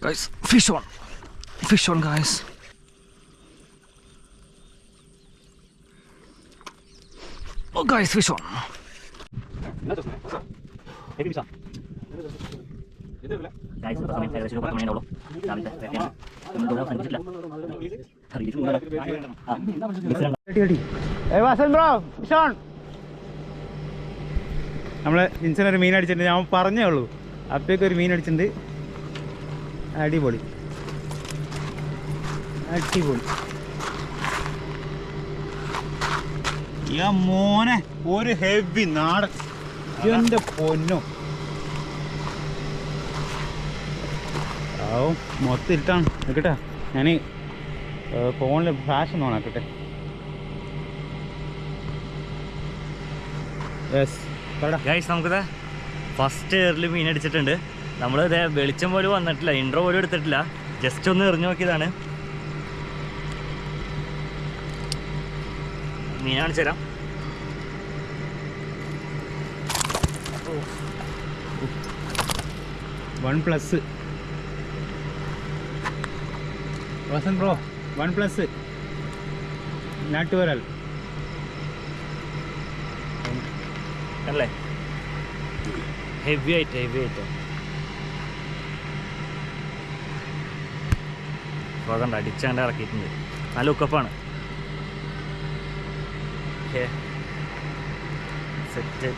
Guys, fish on. Fish on, guys. Oh, guys, fish on. Guys നമ്മൾ ജിൻസൺ ഒരു മീൻ അടിച്ചിട്ടുണ്ട് ഞാൻ പറഞ്ഞേ ഉള്ളൂ അപ്പേക്ക് ഒരു മീൻ അടിച്ചിട്ടുണ്ട് അടിപൊളി. അടിപൊളി. യാ മോനെ ഒരു ഹെവി നാടൻ. എന്റെ പൊന്നോ. ആവും മൊത്തം ഇട്ടാണ് നിൽക്കട്ടെ ഞാൻ ഫോണിൽ ഫ്ലാഷ് ഒന്ന് ഓണാക്കട്ടെ യെസ് ഗൈസ് നമുക്കിത് ഫസ്റ്റ് ഇയറിൽ മീൻ അടിച്ചിട്ടുണ്ട്. നമ്മൾ ഇതേ വെളിച്ചം പോലും വന്നിട്ടില്ല ഇൻട്രോ പോലും എടുത്തിട്ടില്ല. ജസ്റ്റ് ഒന്ന് എറിഞ്ഞു നോക്കിയതാണ്. മീൻ കാണിച്ചു തരാം. വൺ പ്ലസ് വസൻ ബ്രോ വൺ പ്ലസ് നാട്ടുവരൽ അല്ലേ? ഹെവി ആയിട്ട് ഹെവി ആയിട്ട്. അപ്പോൾ അതുണ്ട് അടിച്ചാണ്ട് ഇറക്കിയിട്ടുണ്ട്. നല്ല ഉക്കപ്പാണ്. സെറ്റ്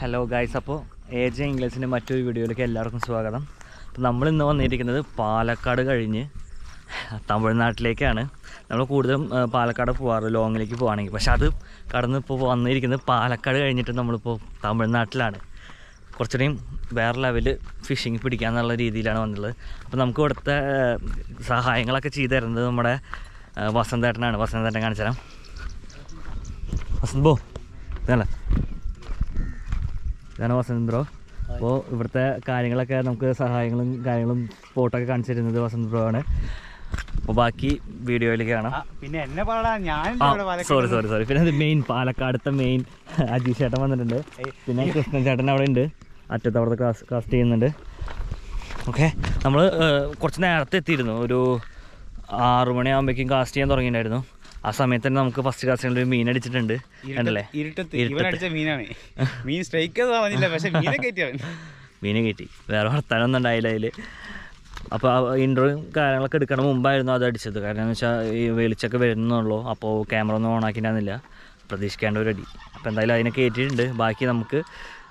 ഹലോ ഗായ്സ് അപ്പോൾ എ ജെ ഇംഗ്ലീഷിന്റെ മറ്റൊരു വീഡിയോയിലേക്ക് എല്ലാവർക്കും സ്വാഗതം. അപ്പോൾ നമ്മൾ ഇന്ന് വന്നിരിക്കുന്നത് പാലക്കാട് കഴിഞ്ഞ് തമിഴ്നാട്ടിലേക്കാണ്. നമ്മൾ കൂടുതലും പാലക്കാട് പോകാറ് ലോങ്ങിലേക്ക് പോവുകയാണെങ്കിൽ പക്ഷെ അത് കടന്ന് ഇപ്പോൾ വന്നിരിക്കുന്നത് പാലക്കാട് കഴിഞ്ഞിട്ട് നമ്മളിപ്പോൾ തമിഴ്നാട്ടിലാണ്. കുറച്ചുകൂടിയും വേറെ ലെവൽ ഫിഷിങ് പിടിക്കുക എന്നുള്ള രീതിയിലാണ് വന്നുള്ളത് അപ്പോൾ നമുക്ക് ഇവിടുത്തെ സഹായങ്ങളൊക്കെ ചെയ്തു തരുന്നത് നമ്മുടെ വസന്തേട്ടനാണ്. വസന്തേട്ടൻ കാണിച്ചു തരാം. വസന്ത് ബോ ഇതല്ല ഇതാണ് വസന്ത് ബ്രോ. അപ്പോൾ ഇവിടുത്തെ കാര്യങ്ങളൊക്കെ നമുക്ക് സഹായങ്ങളും കാര്യങ്ങളും സ്പോട്ടൊക്കെ കാണിച്ചു തരുന്നത് വസന്ത് ബ്രോ ആണ്. അപ്പോൾ ബാക്കി വീഡിയോയിലേക്ക് കാണാം. പിന്നെ എന്നെ ഞാൻ സോറി സോറി സോറി പിന്നെ മെയിൻ പാലക്കാടത്തെ മെയിൻ അജീഷ് ചേട്ടൻ വന്നിട്ടുണ്ട്. പിന്നെ കൃഷ്ണൻ ചേട്ടൻ അവിടെ ഉണ്ട്. അറ്റത്ത് അവിടുത്തെ കാസ്റ്റ് കാസ്റ്റ് ചെയ്യുന്നുണ്ട് ഓക്കെ നമ്മൾ കുറച്ച് നേരത്തെ എത്തിയിരുന്നു. ഒരു ആറു മണിയാകുമ്പോഴേക്കും കാസ്റ്റ് ചെയ്യാൻ തുടങ്ങിയിട്ടുണ്ടായിരുന്നു. ആ സമയത്ത് തന്നെ നമുക്ക് ഫസ്റ്റ് കാസ്റ്റിൽ ഒരു മീൻ അടിച്ചിട്ടുണ്ട്. അല്ലേ മീനാണ്. മീൻ സ്ട്രൈക്ക് പക്ഷെ മീനെ കയറ്റി വേറെ വർത്താനൊന്നും ഉണ്ടായില്ല അതിൽ അപ്പോൾ ആ ഇന്റർവ്യൂ കാര്യങ്ങളൊക്കെ എടുക്കണ മുമ്പായിരുന്നു അത് അടിച്ചത്. കാരണം എന്ന് വെച്ചാൽ ഈ വെളിച്ചൊക്കെ വരുന്നുള്ളൂ. അപ്പോൾ ക്യാമറ ഒന്നും ഓൺ ആക്കിയിട്ടുണ്ടായിരുന്നില്ല പ്രതീക്ഷിക്കേണ്ട ഒരു അടി. അപ്പോൾ എന്തായാലും അതിനെ കയറ്റിയിട്ടുണ്ട്. ബാക്കി നമുക്ക്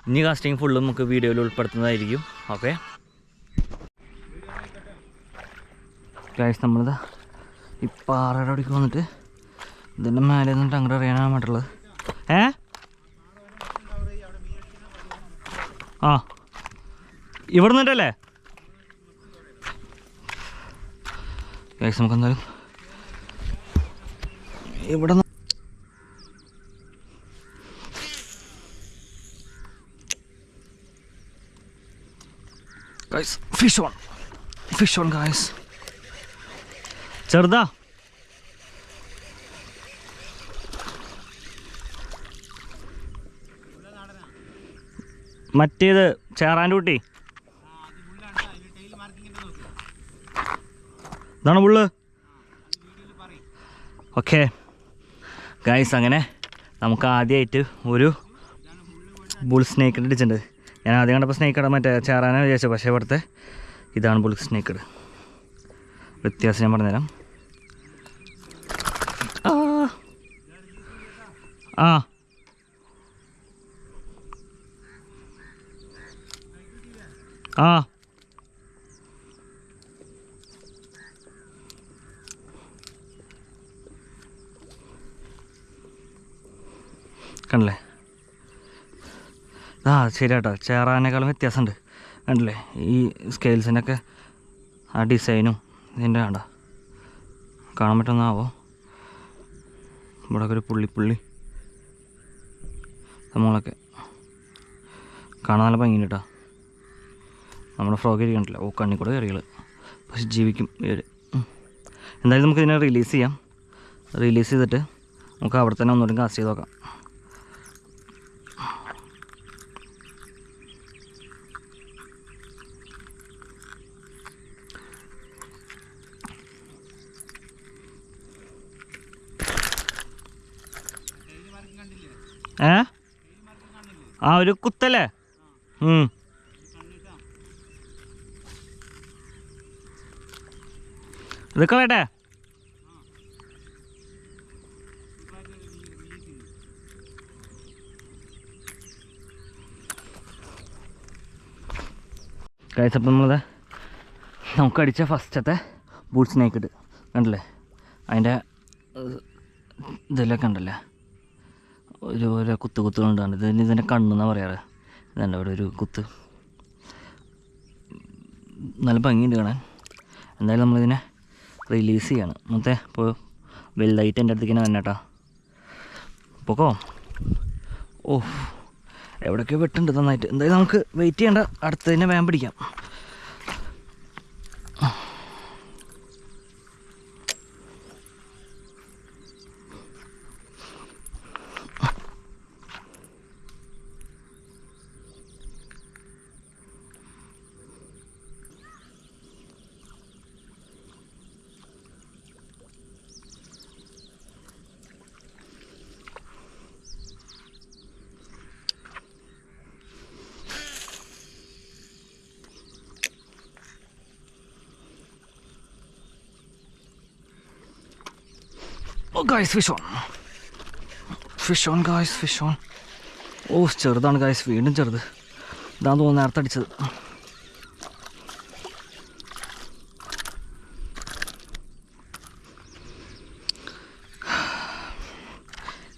ഇനി കാസ്റ്റിംഗ് ഫുള്ളും നമുക്ക് വീഡിയോയിൽ ഉൾപ്പെടുത്തുന്നതായിരിക്കും. ഓക്കെ ഗൈസ് നമ്മളിതാ ഈ പാറയുടെ അവിടേക്ക് വന്നിട്ട് ഇതിന്റെ മേലെ നിന്നിട്ട് അങ്ങോട്ട് അറിയാനാണ് മറ്റുള്ളത് ഏ? ആ. ഇവിടെ നിന്നിട്ടല്ലേ ഗൈസ് നമുക്ക് എന്തായാലും ഇവിടെ Guys, fish on. Fish on, guys. ചെറുതാ. മറ്റേത് ചേറാന്റെ കുട്ടി. ഇതാണ് പുള്ള്? ഓക്കെ. ഗൈസ് അങ്ങനെ നമുക്ക് ആദ്യമായിട്ട് ഒരു ബുൾ സ്നേക്ക് അടിച്ചിട്ടുണ്ട്. ഞാൻ ആദ്യം കണ്ടപ്പോൾ സ്നേക്ക് മറ്റേ ചേറാനെ വിചാരിച്ചു പക്ഷേ ഇവിടുത്തെ ഇതാണ് ബുൾ സ്നേക്ക് വ്യത്യാസം ഞാൻ പറഞ്ഞുതരാം. ആ. ആ. കണ്ടില്ലേ? ആ ശരി കേട്ടോ ചേറാനേക്കാളും വ്യത്യാസമുണ്ട്. കണ്ടില്ലേ? ഈ സ്കെയിൽസിനൊക്കെ ആ ഡിസൈനും ഇതിന്റെ വേണ്ട കാണാൻ പറ്റുന്നാവോ ഇവിടെ ഒരു പുള്ളി പുള്ളി. നമ്മളൊക്കെ കാണാൻ നല്ല ഭംഗിയുണ്ട് കേട്ടോ. നമ്മുടെ ഫ്രോഗ് ഇരിക്കണ്ടല്ലോ ഓ കണ്ണി കൂടെ കയറികൾ പക്ഷെ ജീവിക്കും ഇവർ എന്തായാലും നമുക്ക് ഇതിനെ റിലീസ് ചെയ്യാം. റിലീസ് ചെയ്തിട്ട് നമുക്ക് അവിടെ തന്നെ ഒന്നുകൂടി കാസ്റ്റ് ചെയ്ത് നോക്കാം. ഏ? ആ ഒരു കുത്തല്ലേ ഇതൊക്കെ ഇത് കഴിച്ചപ്പോൾ കഴിച്ചപ്പം നമ്മളത് നമുക്ക് അടിച്ച ഫസ്റ്റത്തെ ബൂട്ട് സ്നേക്ക് ഇട്ട് കണ്ടില്ലേ? അതിന്റെ ഇതിലൊക്കെ ഉണ്ടല്ലേ? ഓരോ കുത്ത് കുത്തുകൊണ്ടാണ് ഇതിന് ഇതിന്റെ കണ്ണെന്നാണ് പറയാറ്. ഇതുണ്ട് അവിടെ ഒരു കുത്ത്. നല്ല ഭംഗിയുണ്ട് കാണാൻ. എന്തായാലും നമ്മളിതിനെ റിലീസ് ചെയ്യണം. മൊത്തം ഇപ്പോൾ വലുതായിട്ട് എന്റെ അടുത്തേക്ക് തന്നെ കേട്ടോ പൊക്കോ? ഓ എവിടെയൊക്കെ വെട്ടുണ്ട് നന്നായിട്ട്. എന്തായാലും നമുക്ക് വെയിറ്റ് ചെയ്യേണ്ട. അടുത്തതിനെ വേഗം പിടിക്കാം. Guys fish on fish on guys fish on ഓ ചെറുതാണ് ഗായ്സ് വീണ്ടും ചെറുത്. ഇതാന്ന് തോന്നുന്നു നേരത്തെ അടിച്ചത്.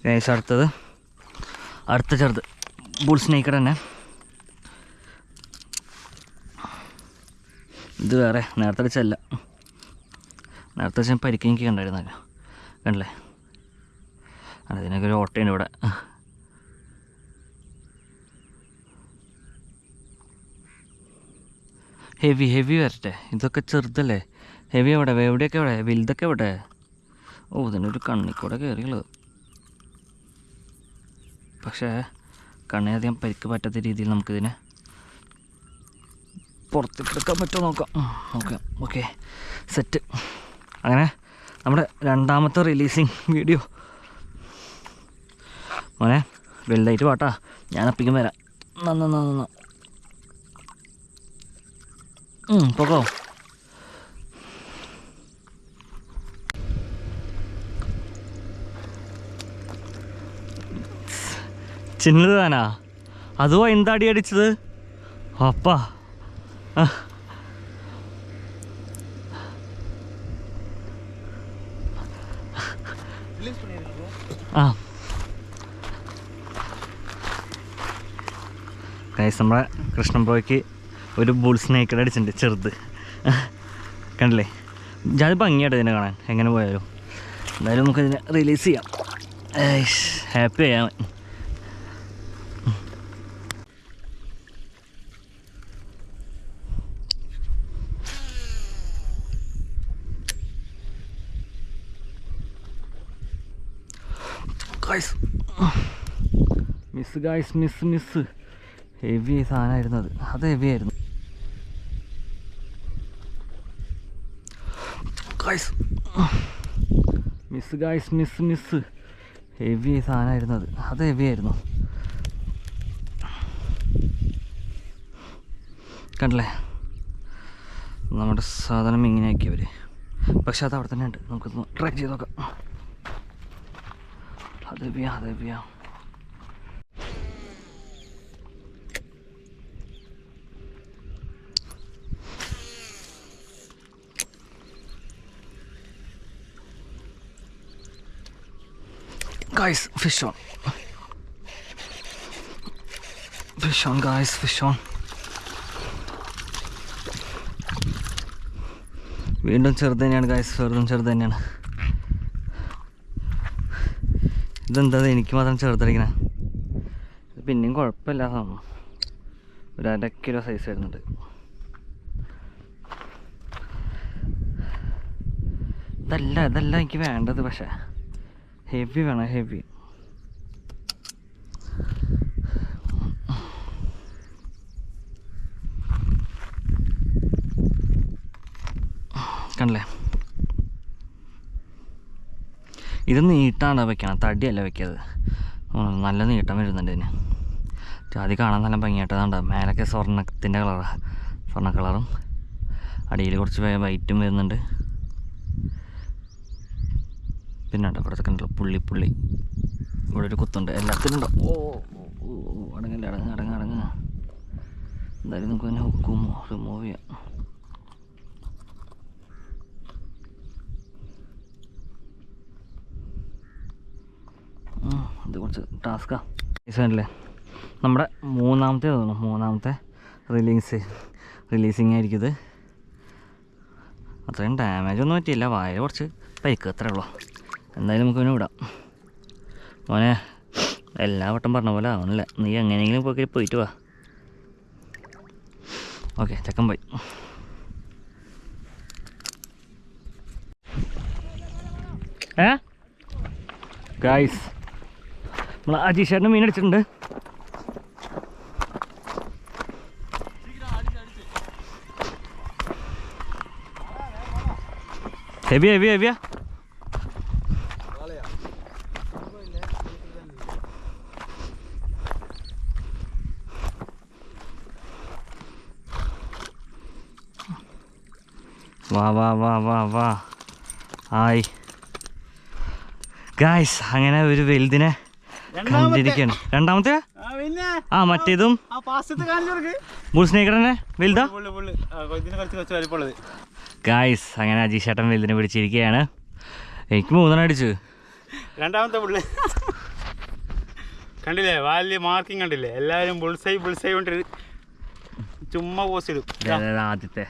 ഗൈസ് അടുത്തത്. അടുത്ത ചെറുത്. ബുൾ സ്നേക്കഡ് തന്നെ ഇത് വേറെ. നേരത്തെ അടിച്ചല്ല നേരത്തെ വെച്ചാൽ പരിക്ക് എനിക്ക് കണ്ടായിരുന്നല്ലോ കണ്ടില്ലേ? അതിനൊക്കെ ഒരു ഓട്ടയുണ്ട് ഇവിടെ. ഹെവി ഹെവി വരട്ടെ. ഇതൊക്കെ ചെറുതല്ലേ? ഹെവി എവിടെ? എവിടെയൊക്കെ എവിടെ? വലുതൊക്കെ എവിടെ? ഓ ഇതിനൊരു കണ്ണിക്കൂടെ കയറിയുള്ളത് പക്ഷേ കണ്ണിനധികം പരിക്ക് പറ്റാത്ത രീതിയിൽ നമുക്കിതിനെ പുറത്തെടുക്കാൻ പറ്റുമോ നോക്കാം. നോക്കാം. ഓക്കെ സെറ്റ് അങ്ങനെ നമ്മുടെ രണ്ടാമത്തെ റിലീസിങ് വീഡിയോ മോനെ വലുതായിട്ട് പാട്ടാ. ഞാൻ അപ്പിക്കും വരാം. നന്ന നന്ന പോക്കോ. ചിന്നത് താനാ അതുവാ എന്താടി അടിച്ചത്? അപ്പാ. ആ ഗൈസ് നമ്മളെ കൃഷ്ണൻ ബ്രോയ്ക്ക് ഒരു ബുൾ സ്നേക്കഡ് അടിച്ചിട്ടുണ്ട് ചെറുത്. കണ്ടില്ലേ? ഞാൻ ഭംഗിയായിട്ട് ഇതിനെ കാണാൻ. എങ്ങനെ പോയാലും. എന്തായാലും നമുക്ക് ഇതിനെ റിലീസ് ചെയ്യാം. ഹാപ്പി ആയാൽ miss guys miss miss heavy സാധനമായിരുന്നു അത് അത് ഹെവി ആയിരുന്നു miss guys miss miss heavy സാധനമായിരുന്നു അത് അത് ഹെവി ആയിരുന്നു കണ്ടല്ലേ? നമ്മുടെ സാധനം ഇങ്ങനെയാക്കിയവർ പക്ഷെ അത് അവിടെ തന്നെ ഉണ്ട്. നമുക്ക് ട്രാക്ക് ചെയ്ത് നോക്കാം. അത് ഹെവിയാ അത് ഹെവിയാ. Guys, fish on. Fish on, guys, fish on. വീണ്ടും ചെറുത് തന്നെയാണ് ഗായ്സ് വെറുതും ചെറുത് തന്നെയാണ്. ഇതെന്താ ഇത്? എനിക്ക് മാത്രം ചെറുതടിക്കണേ. പിന്നെയും കുഴപ്പമില്ല സാധനം. ഒരു അര കിലോ സൈസ് വരുന്നുണ്ട്. ഇതല്ല ഇതല്ല എനിക്ക് വേണ്ടത് പക്ഷേ. ഹെവി വേണം ഹെവി കണ്ടല്ലേ? ഇത് നീട്ടാണ് വെക്കണം തടിയല്ല വെക്കത് നല്ല നീട്ടം വരുന്നുണ്ട് ഇതിന്. ജാതി കാണാൻ നല്ല ഭംഗിയായിട്ടതാണ്ട് മേലൊക്കെ സ്വർണത്തിന്റെ കളറാണ് സ്വർണ കളറും അടിയിൽ കുറച്ച് വൈറ്റും വരുന്നുണ്ട്. പിന്നെ ഉണ്ട് ഉണ്ടല്ലോ. പുള്ളി പുള്ളി. ഇവിടെ ഒരു കുത്തുണ്ട്. എല്ലാത്തിനും ഉണ്ടോ? ഓ അടങ്ങില്ല അടങ്ങ് അടങ്ങ് അടങ്ങ്. എന്തായാലും നമുക്ക് തന്നെ ഹുക്കും റിമൂവ് ചെയ്യാം. ഇത് കുറച്ച് ടാസ്ക്കാ അല്ലേ നമ്മുടെ മൂന്നാമത്തെ തോന്നുന്നു. മൂന്നാമത്തെ റിലീസ് റിലീസിങ് ആയിരിക്കും ഇത്. അത്രയും ഡാമേജ് ഒന്നും പറ്റിയില്ല. വായ കുറച്ച് പരിക്ക് അത്രേ ഉള്ളൂ. എന്തായാലും നമുക്ക് പിന്നെ വിടാം. മോനെ എല്ലാ വട്ടം പറഞ്ഞ പോലെ ആവണില്ല. നീ എങ്ങനെയെങ്കിലും പോയി പോയിട്ട് വാ. ഓക്കെ ചെക്കൻ പോയി. ഏ? ഗായ്സ് നമ്മൾ അജീഷേട്ടന് മീൻ അടിച്ചിട്ടുണ്ട്. ഹെവിയാ ഹെവിയാ ഹെവിയാ? വാ വാ വാ വാ വാ. ആയി. ഗായ്സ് അങ്ങനെ ഒരു വലുതിനെ കണ്ടിരിക്കണം രണ്ടാമത്തെ? ആ മറ്റേതും? ആ പാസ്റ്റത്തെ കാണിച്ചു ബുൾ സ്നേക്കർ തന്നെ വലുതാ ഗായ്സ് അങ്ങനെ അജീഷ് ചേട്ടൻ വലുതിനെ പിടിച്ചിരിക്കുകയാണ്. എനിക്ക് മൂന്നെണ്ണം അടിച്ചു. രണ്ടാമത്തെ പുള്ളി. കണ്ടില്ലേ? വലിയ മാർക്കിംഗ് കണ്ടില്ലേ? എല്ലാവരും ബുൾസൈ ബുൾസൈ കൊണ്ട് ചുമ്മാ പോസ്റ്റ് ഇടും ആദ്യത്തെ.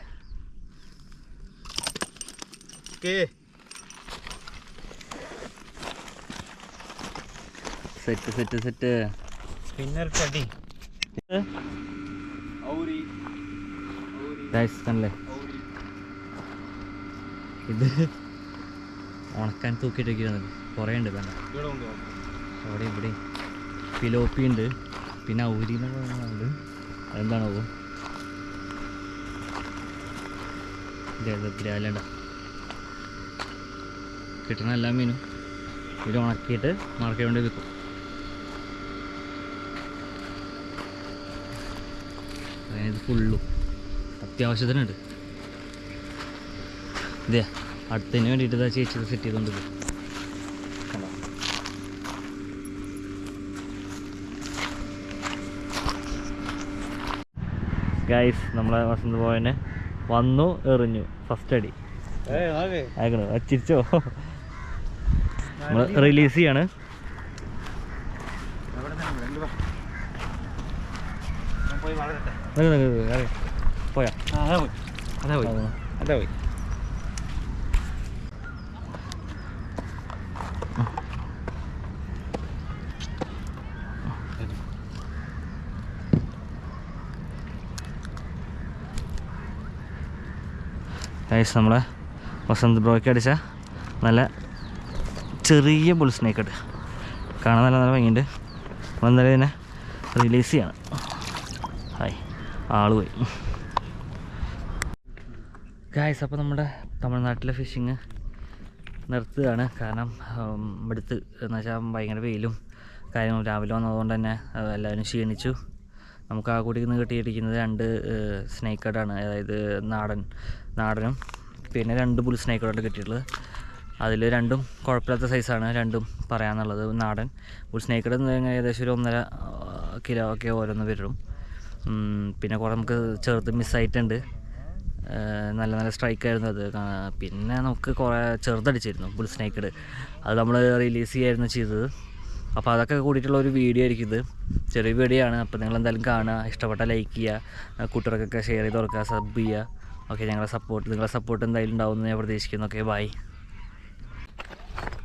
Okay set set set spinner guys കണ്ടല്ലേ ഇത് ഉണക്കാൻ തൂക്കിയിട്ടൊക്കെയാണ്. കുറേ ഉണ്ട് വേണ്ട അവിടെ ഇവിടെ. പിലോപ്പി ഉണ്ട്. പിന്നെ ഔരി എന്നൊക്കെ പറയുന്നുണ്ട് അതെന്താണോ ഗ്രഹത്തിലാലണ്ട കിട്ടുന്ന എല്ലാ മീനും ഇത് ഉണക്കിയിട്ട് മാർക്കറ്റ് കൊണ്ട് വിൽക്കും. അതായത് ഫുള്ളും അത്യാവശ്യത്തിനുണ്ട്. ഇതേ അടുത്തതിന് വേണ്ടിയിട്ട് ഇതാ ചേച്ചി സെറ്റ് ചെയ്തുകൊണ്ട് കണ്ടോ? ഗൈസ് നമ്മളെ വസന്ത് പോയനെ വന്നു എറിഞ്ഞു. ഫസ്റ്റ് അടി. അയക്കണു ചിരിച്ചോ? നമ്മൾ റിലീസ് ചെയ്യാണ്. പോയി. അതെ. അതാ. ഗൈസ് നമ്മളെ വസന്ത് ബ്രോയ്ക്ക് അടിച്ച നല്ല ചെറിയ ബുൾ സ്നേക്ക് ഉണ്ട്. കാണാൻ നല്ല നല്ല ഭംഗിയുണ്ട്. നമ്മളെന്തായാലും ഇതിനെ റിലീസ് ചെയ്യണം. ഹായ് ആൾ പോയി. ഗായ്സ് അപ്പോൾ നമ്മുടെ തമിഴ്നാട്ടിലെ ഫിഷിങ് നിർത്തുകയാണ്. കാരണം ഉം, ഇവിടുത്ത് എന്ന് വെച്ചാൽ ഭയങ്കര വെയിലും കാര്യങ്ങളും രാവിലെ വന്നതുകൊണ്ട് തന്നെ എല്ലാവരും ക്ഷീണിച്ചു. നമുക്ക് ആ കൂടി നിന്ന് കിട്ടിയിരിക്കുന്നത് രണ്ട് സ്നേക്കഡാണ് അതായത് നാടൻ നാടനും. പിന്നെ രണ്ട് ബുൾ സ്നേക്കഡാണ് കിട്ടിയിട്ടുള്ളത്. അതിൽ രണ്ടും കുഴപ്പമില്ലാത്ത സൈസാണ് രണ്ടും പറയാന്നുള്ളത് നാടൻ. ബുൾ സ്നേക്കഡ് ഏകദേശം ഒരു ഒന്നര കിലോ ഒക്കെ ഓരോന്ന് വരും. പിന്നെ കുറേ നമുക്ക് ചെറുത് മിസ്സായിട്ടുണ്ട് നല്ല നല്ല സ്ട്രൈക്കായിരുന്നു അത്. പിന്നെ നമുക്ക് കുറേ ചെറുതടിച്ചിരുന്നു ബുൾ സ്നേക്കഡ് അത് നമ്മൾ റിലീസ് ചെയ്യായിരുന്നു ചെയ്തത്. അപ്പോൾ അതൊക്കെ കൂടിയിട്ടുള്ള ഒരു വീഡിയോ ആയിരിക്കും ഇത്. ചെറിയ വീഡിയോ ആണ്. അപ്പോൾ നിങ്ങൾ എന്തായാലും കാണുക. ഇഷ്ടപ്പെട്ട ലൈക്ക് ചെയ്യുക. കൂട്ടുകാർക്കൊക്കെ ഷെയർ ചെയ്ത് കൊടുക്കുക. സബ് ചെയ്യുക. ഓക്കെ ഞങ്ങളുടെ സപ്പോർട്ട് നിങ്ങളുടെ സപ്പോർട്ട് എന്തായാലും ഉണ്ടാവുമെന്ന് ഞാൻ പ്രതീക്ഷിക്കുന്നു. ഓക്കെ ബൈ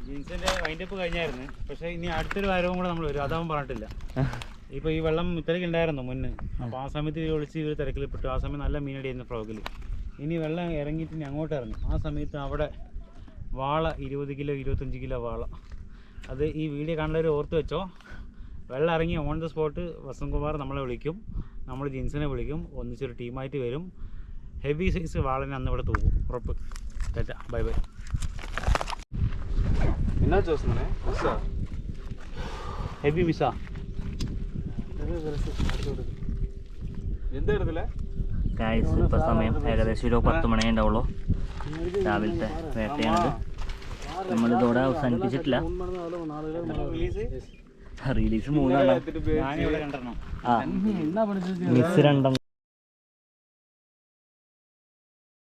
ജീൻസിന്റെ വൈൻഡപ്പ് കഴിഞ്ഞായിരുന്നു. പക്ഷെ ഇനി അടുത്തൊരു വാരവും കൂടെ നമ്മൾ വരും. അതാവും പറഞ്ഞിട്ടില്ല. ഇപ്പൊ ഈ വെള്ളം ഇത്രയ്ക്ക് ഉണ്ടായിരുന്നു മുന്നേ? അപ്പൊ ആ സമയത്ത് ഇവർ ഒളിച്ച് ഇവർ തിരക്കിൽപ്പെട്ടു. ആ സമയം നല്ല മീനടിയായിരുന്നു ഫ്രോഗിൽ ഇനി വെള്ളം ഇറങ്ങിയിട്ട് ഇനി അങ്ങോട്ട് ഇറങ്ങി. ആ സമയത്ത് അവിടെ വാള ഇരുപത് കിലോ ഇരുപത്തഞ്ച് കിലോ വാള. അത് ഈ വീഡിയോ കാണുന്നവർ ഓർത്ത് വെച്ചോ. വെള്ളം ഇറങ്ങി ഓൺ ദ സ്പോട്ട് വസന്തകുമാർ നമ്മളെ വിളിക്കും. നമ്മൾ ജീൻസിനെ വിളിക്കും. ഒന്നിച്ചൊരു ടീമായിട്ട് വരും. ഹെവി സൈസ് വാളിനെ അന്ന് ഇവിടെ തൂക്കും ഉറപ്പ്. Bye bye. என்ன ஜோஸ்ண்ணே ഹെവി മിസ്സാ ഗായ്സ് ഇപ്പോൾ സമയം ഏകദേശം ഒരു പത്ത് മണി ഉണ്ടാവുള്ളൂ രാവിലത്തെ വേട്ടയാണിത് നമ്മളിതോടെ അവസാനിപ്പിച്ചിട്ടില്ല റിലീസ് മൂന്നെണ്ണം ഞാനിവിടെ രണ്ടെണ്ണം ആ മിസ് രണ്ടെണ്ണം